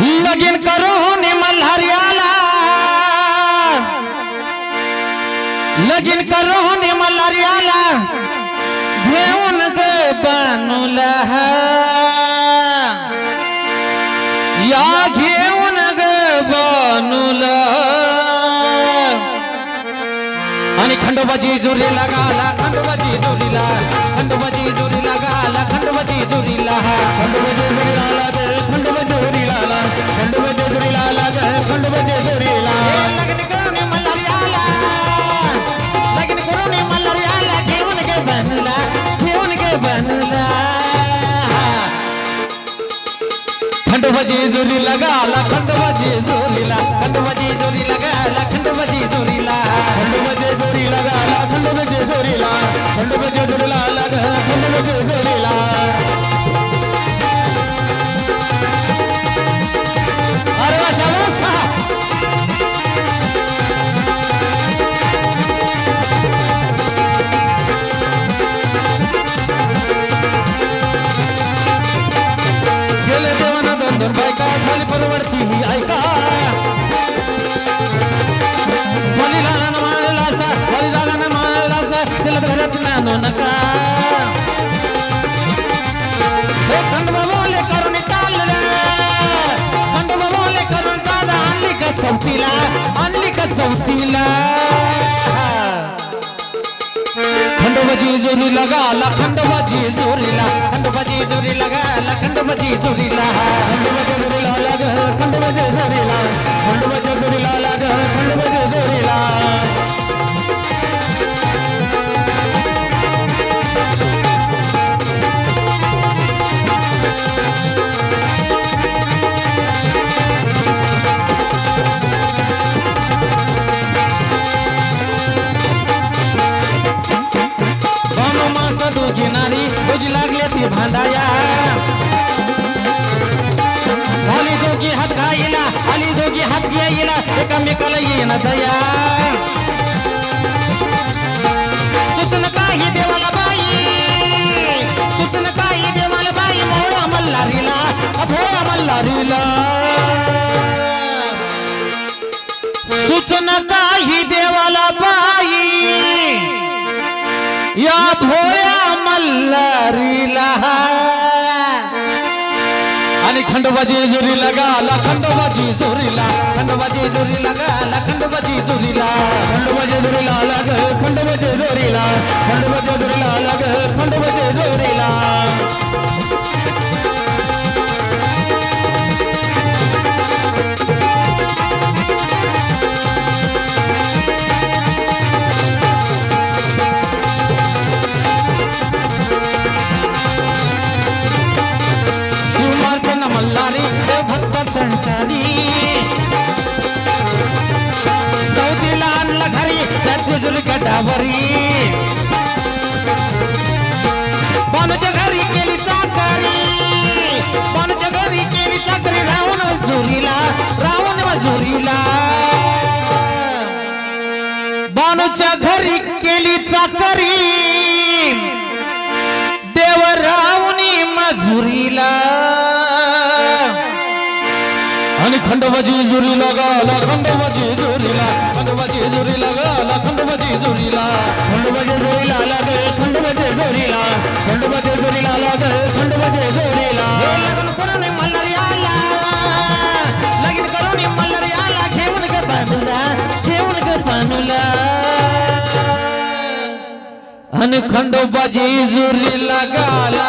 लगीन करून मल्हारियाला. लगीन करून मल्हारियाला. घेऊन ग बनुला. या घेऊन ग बानूला. आणि खंडोबाजी जुरीला गाला खंडोबाजी जुरीला खंडोबाजी जुरीला. खंड बजी जोरी लगा लखंड बजी जोरी ला खंड बजी जोरी लगा लखंड बजी जोरी ला। खंड बजे जोरी लगा लखंड बजे जोरी ला खंड बजे हे खंडोबा बोले करून चाललं खंडोबा बोले करून दादा आणली का चौथीला। आणली का चौथीला खंडोबाजी जोरी लगाला खंडोबाजी जोरीला खंडोबाजी जोरी लगाला खंडोबाजी जोरीला खंडोबाजी जोरीला लाग खंडोबाजी दोघी लागले ती भांडाया। झाली दोघी हात घाईला आली दोघी हात घ्यायला एकामेकाला येईना दया। खंडोबाजी जोरी लगाला खंडोबाजी जोरीला खंडोबाजी जोरी लगाला खंडोबाजी जोरीला खंडोबाजी जोरीला लाग खंडोबाजी जुरीला खंडोबाजी बानूच्या घरी केली चाकरी. देवरावनी मजुरीला. आणि खंडोबाजी जुरी लगाला खंडोबाजी जुरीला खंडोबाजी जुरी लगाला खंडोबाजी जुरीला. खंडोबाजी जुरीला आणि खंडोबाजी जुरी लगाला